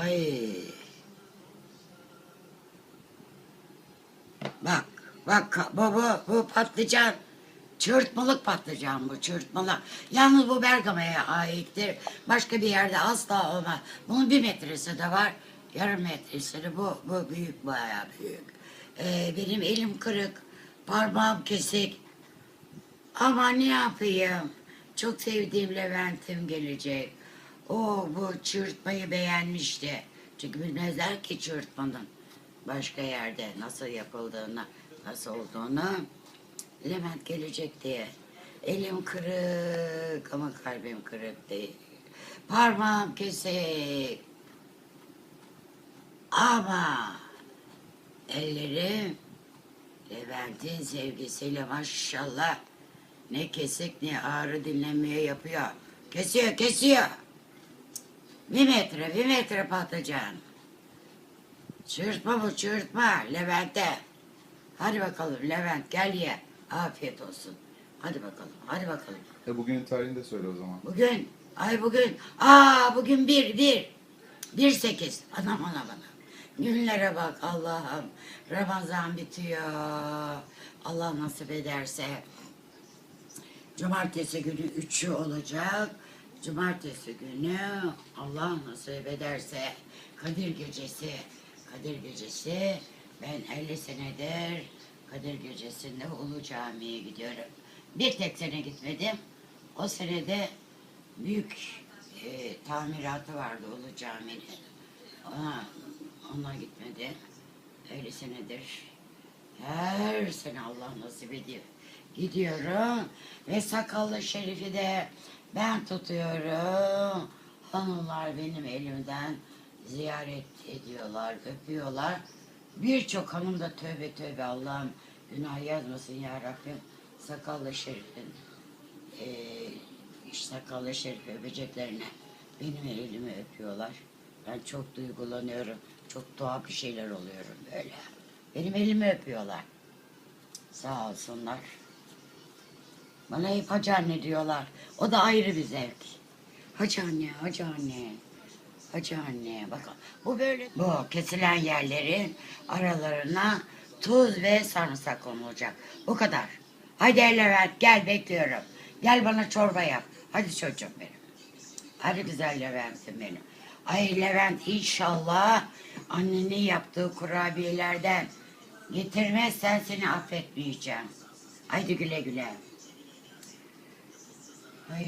Ay. Bak, bak bu, bu, bu patlıcan. Çırtmalık patlıcan bu, çırtmalık. Yalnız bu Bergama'ya aittir. Başka bir yerde asla olmaz. Bunun bir metresi de var. Yarım metresi de bu, bu büyük, bayağı büyük. Ee, benim elim kırık, parmağım kesik. Ama ne yapayım? Çok sevdiğim Levent'im gelecek. O bu çırpmayı beğenmişti. Çünkü bilmezler ki çırpmanın başka yerde nasıl yapıldığını, nasıl olduğunu. Levent gelecek diye. Elim kırık ama kalbim kırık değil. Parmağım kesik. Ama ellerim Levent'in sevgisiyle maşallah ne kesik ne ağrı dinlenmeye yapıyor. Kesiyor, kesiyor. Bir metre, bir metre patlıcan. Çırpma bu, çırpma Levent'e. Hadi bakalım Levent gel ye. Afiyet olsun. Hadi bakalım, hadi bakalım. E bugünün tarihini de söyle o zaman. Bugün, ay bugün, aa bugün bir, bir. Bir sekiz. Anam anam anam. Günlere bak Allah'ım. Ramazan bitiyor. Allah nasip ederse. Cumartesi günü üçü olacak. Cumartesi günü Allah nasip ederse Kadir Gecesi. Kadir Gecesi. Ben 50 senedir Kadir Gecesi'nde Ulu Cami'ye gidiyorum. Bir tek sene gitmedim. O senede büyük e, tamiratı vardı Ulu Cami'nin. Ona, ona gitmedi. 50 senedir her sene Allah nasip ediyor. Gidiyorum ve sakallı şerifi de ben tutuyorum. Hanımlar benim elimden ziyaret ediyorlar, öpüyorlar. Birçok hanım da tövbe tövbe Allah'ım günah yazmasın ya Rabbim. Sakallı şerifin iş sakallı şerifi öpeceklerine benim elimi öpüyorlar. Ben çok duygulanıyorum. Çok tuhaf bir şeyler oluyorum böyle. Benim elimi öpüyorlar. Sağ olsunlar. Bana hep hacı anne diyorlar. O da ayrı bir zevk. Hacı anne, hacı anne. Hacı anne bakın. Bu böyle. Bu kesilen yerlerin aralarına tuz ve sarımsak konulacak. Bu kadar. Hadi Levent gel bekliyorum. Gel bana çorba yap. Hadi çocuğum benim. Hadi güzel Levent'im benim. Ay Levent inşallah annenin yaptığı kurabiyelerden getirmezsen seni affetmeyeceğim. Haydi güle güle. I